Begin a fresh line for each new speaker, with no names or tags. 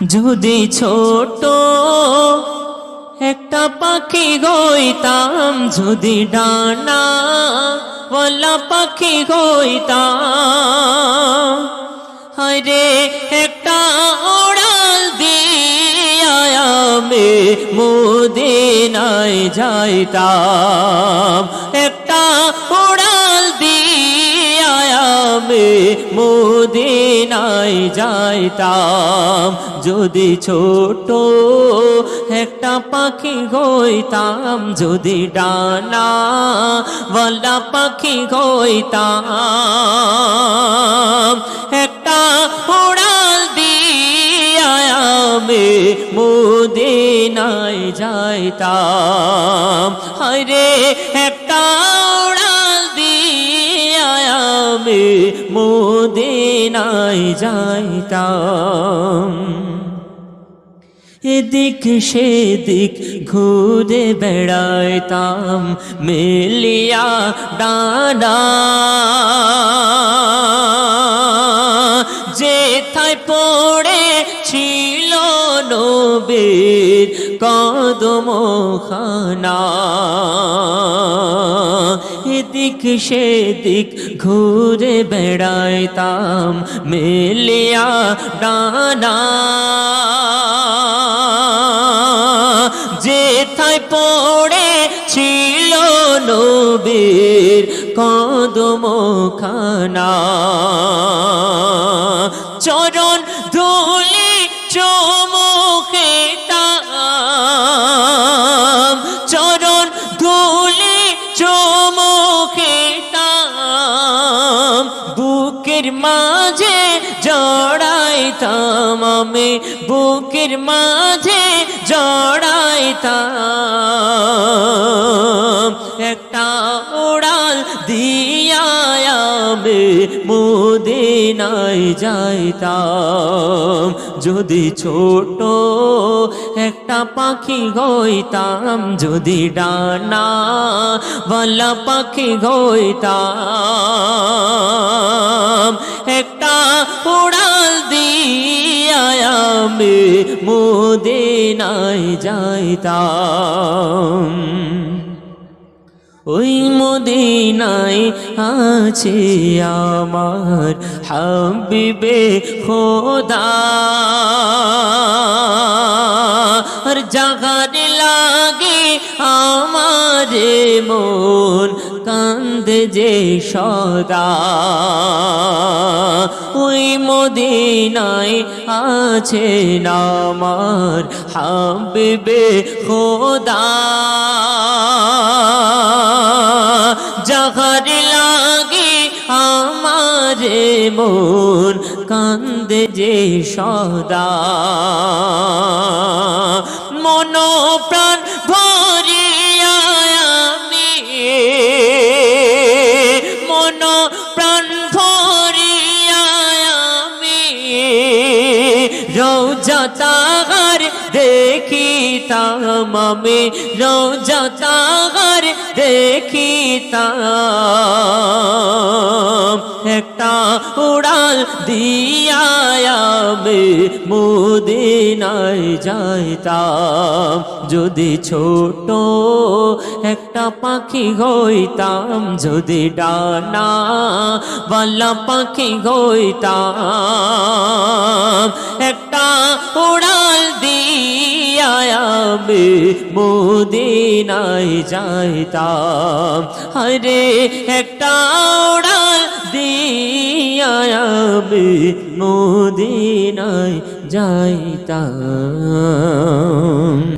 যদি ছোট একটা পাখি গইতাম যদি ডানা ওয়ালা পাখি গইতাম হরে একটা ওড়াল দিয়া মুদিনায় যাইতাম। মুদিনায় যাইতাম। যদি ছোট একটা পাখি গইতাম যদি ডানা ওয়ালা পাখি গইতাম একটা উড়াল দিয়া আমি মুদিনায় যাইতাম। হরে একটা মুদিনায় যাইতাম। এদিক সেদিক ঘুরে বেড়াইতাম মেলিয়া ডানা। যেথায় পড়ে ছিল নবীর কদম খানা এদিক সেদিক ঘুরে বেড়াইতাম মেলিয়া ডানা যেথায় পড়ে ছিল নবীর কদম চমুখে তাম, বুকের মাঝে জড়াইতাম আমি, বুকের মাঝে জড়াইতাম। একটা উড়াল দিয়া আমি, মুদিনায় যাইতাম। যদি ছোট একটা পাখি গইতাম যদি ডানা বলা পাখি গইতাম একটা উড়াল দিয়া আমি মুদিনায় যাইতাম। ওই মদিনায় আছে আমার হাবিবে খোদা। আর জাগার লাগে আমার মন, কান্দে যে সদা। ওই মদিনায় আছে আমার হাবিবে খোদা। যে সদা মন প্রাণ ভরিয়া আমি মন প্রাণ ভরিয়া আমি, রোজা তাগার দেখিতাম আমি, রোজা তাগার দেখিতাম, একটা উড়াল দিয়া আমি মুদিনায় যাইতাম। যদি ছোট একটা পাখি হইতাম, যদি ডানা বালা পাখি হইতাম, একটা উড়াল দিয়া আমি মুদিনায় যাইতাম। হরে একটা উড়াল দিয়া আমি মুদিনায় যাইতাম।